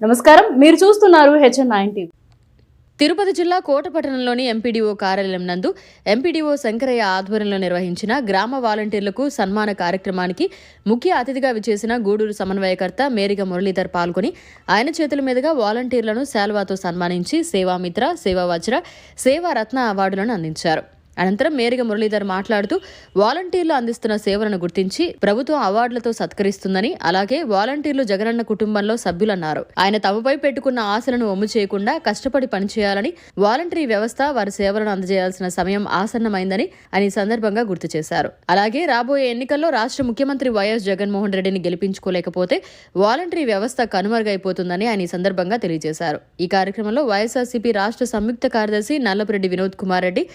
నమస్కారం. మీరు చూస్తున్నారు హెచ్ఎన్ నైన్ టీవీ తిరుపతి జిల్లా కోటపట్టణంలోని ఎంపీడీఓ కార్యాలయం నందు ఎంపీడీఓ శంకరయ్య ఆధ్వర్యంలో నిర్వహించిన గ్రామ వాలంటీర్లకు సన్మాన కార్యక్రమానికి ముఖ్య అతిథిగా విచేసిన గూడూరు సమన్వయకర్త మేరిగ మురళీధర్ పాల్గొని ఆయన చేతుల మీదుగా వాలంటీర్లను శాల్వాతో సన్మానించి సేవామిత్ర సేవావజ్ర సేవారత్న అవార్డులను అందించారు. అనంతరం మేరిగ మురళీధర్ మాట్లాడుతూ వాలంటీర్లు అందిస్తున్న సేవలను గుర్తించి ప్రభుత్వం అవార్డులతో సత్కరిస్తుందని అలాగే వాలంటీర్లు జగనన్న కుటుంబంలో సభ్యులన్నారు. ఆయన తమపై పెట్టుకున్న ఆశలను ఒమ్ము చేయకుండా కష్టపడి పనిచేయాలని వాలంటరీ వ్యవస్థ వారి సేవలను అందజేయాల్సిన సమయం ఆసన్నమైందని ఆయన ఈ సందర్భంగా గుర్తు చేశారు. అలాగే రాబోయే ఎన్నికల్లో రాష్ట్ర ముఖ్యమంత్రి వైఎస్ జగన్మోహన్ రెడ్డిని గెలిపించుకోలేకపోతే వాలంటరీ వ్యవస్థ కనుమరుగైపోతుందని ఆయన ఈ సందర్భంగా తెలియజేశారు. ఈ కార్యక్రమంలో వైఎస్ఆర్సీపీ రాష్ట్ర సంయుక్త కార్యదర్శి నల్లపురెడ్డి వినోద్ కుమార్ రెడ్డి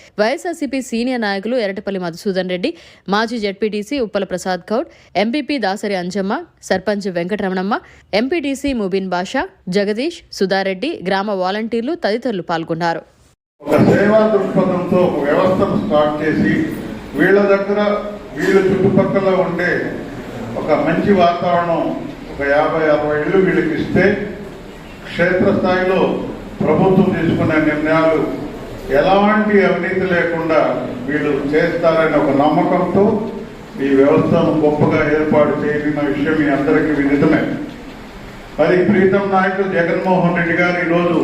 వైసీపీ సీనియర్ నాయకులు ఎరటిపల్లి మధుసూదన్ రెడ్డి మాజీ ZPTC Uppala Prasad Goud MPP Dasari Anjamma sarpanch Venkataramanamma MPTC Mubeen Basha Jagadish Sudhareddy గ్రామ వాలంటీర్లు తదితరులు పాల్గొన్నారు. ఒక సేవా దృక్పథంతో ఒక వ్యవస్థను స్టార్ట్ చేసి వీళ్ళ దగ్గర వీళ్ళ చుట్టుపక్కల ఉండే ఒక మంచి వాతావరణం ఒక యాభై అరవై ఇళ్ళు వీళ్ళకి ఇస్తే క్షేత్రస్థాయిలో ప్రభుత్వం తీసుకునే నిర్ణయాలు ఎలాంటి అవినీతి లేకుండా వీళ్ళు చేస్తారనే ఒక నమ్మకంతో ఈ వ్యవస్థను గొప్పగా ఏర్పాటు చేసిన విషయం మీ అందరికీ విదితమే. మరి ప్రీతం నాయకుడు జగన్మోహన్ రెడ్డి గారు ఈరోజు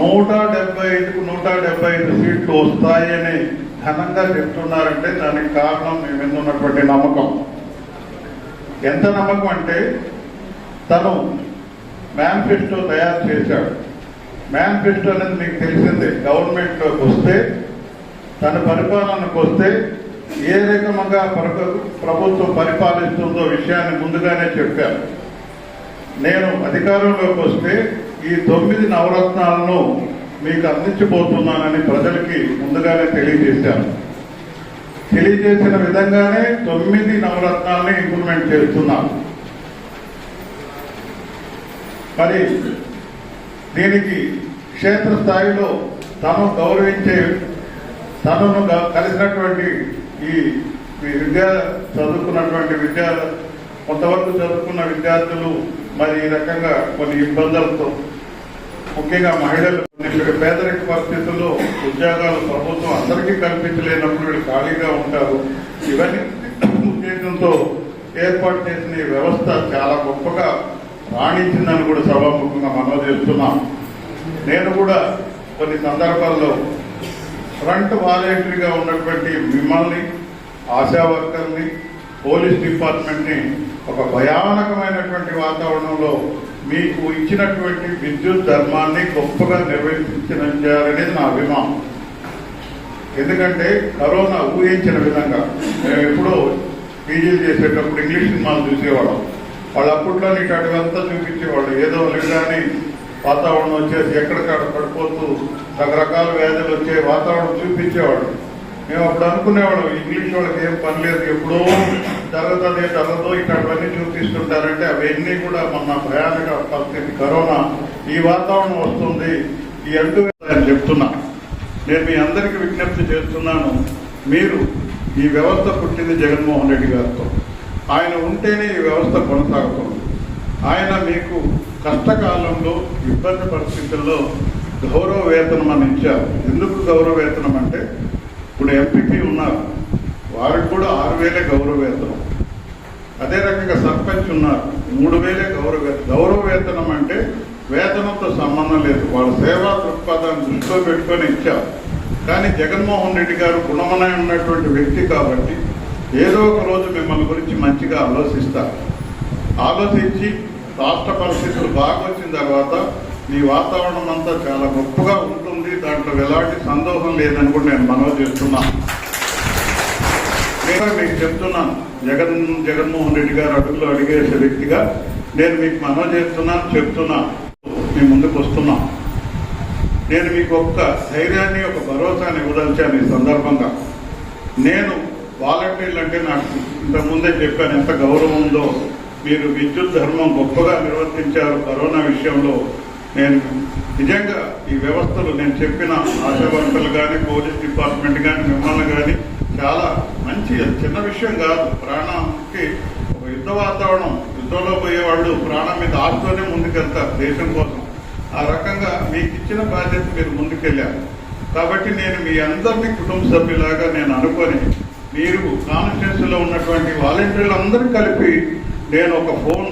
నూట డెబ్బై ఐదుకు నూట డెబ్బై ఐదు సీట్లు వస్తాయని ఘనంగా చెప్తున్నారంటే దానికి కారణం మీ మీద ఉన్నటువంటి నమ్మకం. ఎంత నమ్మకం అంటే తను మేనిఫెస్టో తయారు చేశాడు. మేనిఫెస్టో అనేది మీకు తెలిసిందే. గవర్నమెంట్లోకి వస్తే తన పరిపాలనకు వస్తే ఏ రకంగా ప్రభుత్వం పరిపాలిస్తుందో విషయాన్ని ముందుగానే చెప్పారు నేను అధికారంలోకి వస్తే ఈ తొమ్మిది నవరత్నాలను మీకు అందించబోతున్నానని ప్రజలకి ముందుగానే తెలియజేశాను. తెలియజేసిన విధంగానే తొమ్మిది నవరత్నాలని ఇంప్లిమెంట్ చేస్తున్నాను. మరి దీనికి క్షేత్రస్థాయిలో తను గౌరవించే తనను కలిసినటువంటి ఈ విద్యా చదువుకున్నటువంటి విద్యా కొంతవరకు చదువుకున్న విద్యార్థులు మరి ఈ రకంగా కొన్ని ఇబ్బందులతో ముఖ్యంగా మహిళలు ఇక్కడ పేదరిక పరిస్థితుల్లో ఉద్యోగాలు ప్రభుత్వం అందరికీ కల్పించలేనప్పుడు వీళ్ళు ఖాళీగా ఉంటారు. ఇవన్నీ ఉద్దేశంతో ఏర్పాటు చేసిన ఈ వ్యవస్థ చాలా గొప్పగా రాణించిందని కూడా సభాముఖంగా మనం చేస్తున్నాం. నేను కూడా కొన్ని సందర్భాల్లో ఫ్రంట్ వాలంటరీగా ఉన్నటువంటి మిమ్మల్ని ఆశా వర్కర్ని పోలీస్ డిపార్ట్మెంట్ని ఒక భయానకమైనటువంటి వాతావరణంలో మీకు ఇచ్చినటువంటి విద్యుత్ ధర్మాన్ని గొప్పగా నిర్వహించారనేది నా అభిమానం. ఎందుకంటే కరోనా ఊహించిన విధంగా మేము ఎప్పుడో పీజీలు చేసేటప్పుడు ఇంగ్లీష్ సినిమాలు చూసేవాళ్ళం. వాళ్ళు అప్పట్లో నీకు అటువంతా చూపించేవాళ్ళు. ఏదో లేదని వాతావరణం వచ్చేసి ఎక్కడికక్కడ పడిపోతూ రకరకాల వ్యాధులు వచ్చే వాతావరణం చూపించేవాడు మేము అప్పుడు అనుకునేవాళ్ళం ఇంగ్లీష్ వాళ్ళకి ఏం పని లేదు ఎప్పుడో జరుగుతుంది జరగదో ఇట్లాంటివన్నీ చూపిస్తుంటారంటే అవన్నీ కూడా మొన్న భయానక పరిస్థితి కరోనా ఈ వాతావరణం వస్తుంది ఈ అడ్డు నేను చెప్తున్నా. నేను మీ అందరికీ విజ్ఞప్తి చేస్తున్నాను మీరు ఈ వ్యవస్థ పుట్టింది జగన్మోహన్ రెడ్డి గారితో. ఆయన ఉంటేనే ఈ వ్యవస్థ కొనసాగుతుంది. ఆయన మీకు కష్టకాలంలో ఇబ్బంది పరిస్థితుల్లో గౌరవ వేతనం అని ఇచ్చారు. ఎందుకు గౌరవ వేతనం అంటే ఇప్పుడు ఎంపీపీ ఉన్నారు. వారికి కూడా ఆరు వేలే గౌరవ వేతనం అదే రకంగా సర్పంచ్ ఉన్నారు. మూడు వేలే గౌరవ వేతనం గౌరవ వేతనం అంటే వేతనంతో సంబంధం లేదు. వాళ్ళ సేవా దృక్పథాన్ని దృష్టిలో పెట్టుకొని ఇచ్చారు. కానీ జగన్మోహన్ రెడ్డి గారు గుణమనై ఉన్నటువంటి వ్యక్తి కాబట్టి ఏదో ఒక రోజు మిమ్మల్ని గురించి మంచిగా ఆలోచిస్తారు ఆలోచించి రాష్ట్ర పరిస్థితులు బాగా వచ్చిన తర్వాత మీ వాతావరణం అంతా చాలా గొప్పగా ఉంటుంది. దాంట్లో ఎలాంటి సందోహం లేదని కూడా నేను మనవి చేస్తున్నాను నేను మీకు చెప్తున్నాను. జగన్ జగన్మోహన్ రెడ్డి గారు అడుగులో అడిగేసే వ్యక్తిగా నేను మీకు మనవి చేస్తున్నాను చెప్తున్నాను మీ ముందుకు వస్తున్నాం. నేను మీకు ఒక్క ధైర్యాన్ని ఒక భరోసాని ఇవ్వదలిచాను ఈ సందర్భంగా. నేను వాలంటీర్లు అంటే నాకు ఇంతకుముందే చెప్పాను ఎంత గౌరవం ఉందో. మీరు విద్యుత్ ధర్మం గొప్పగా నిర్వర్తించారు కరోనా విషయంలో. నేను నిజంగా ఈ వ్యవస్థలు నేను చెప్పిన ఆశా వర్కర్లు కానీ పోలీస్ డిపార్ట్మెంట్ కానీ మిమ్మల్ని కానీ చాలా మంచి చిన్న విషయం కాదు. ప్రాణానికి ఒక యుద్ధ వాతావరణం యుద్ధంలో పోయేవాళ్ళు ప్రాణం మీద ఆశతోనే ముందుకెళ్తారు దేశం కోసం. ఆ రకంగా మీకు ఇచ్చిన బాధ్యత మీరు ముందుకెళ్ళారు. కాబట్టి నేను మీ అందరినీ కుటుంబ సభ్యులాగా నేను అనుకొని మీరు కాన్స్టిట్యూన్సీలో ఉన్నటువంటి వాలంటీర్లు అందరూ కలిపి నేను ఒక ఫోన్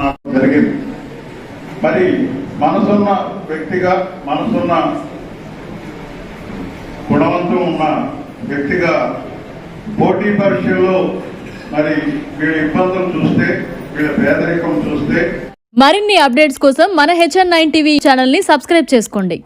నాకు జరిగింది. మరి మనసున్న వ్యక్తిగా మనసున్న గుణవంతం ఉన్న వ్యక్తిగా పోటీ పరీక్షల్లో మరి వీళ్ళ ఇబ్బందులు చూస్తే వీళ్ళ పేదరికం చూస్తే మరిన్ని అప్డేట్స్ కోసం మన హెచ్ఎన్ నైన్ టీవీ ఛానల్ని సబ్స్క్రైబ్ చేసుకోండి.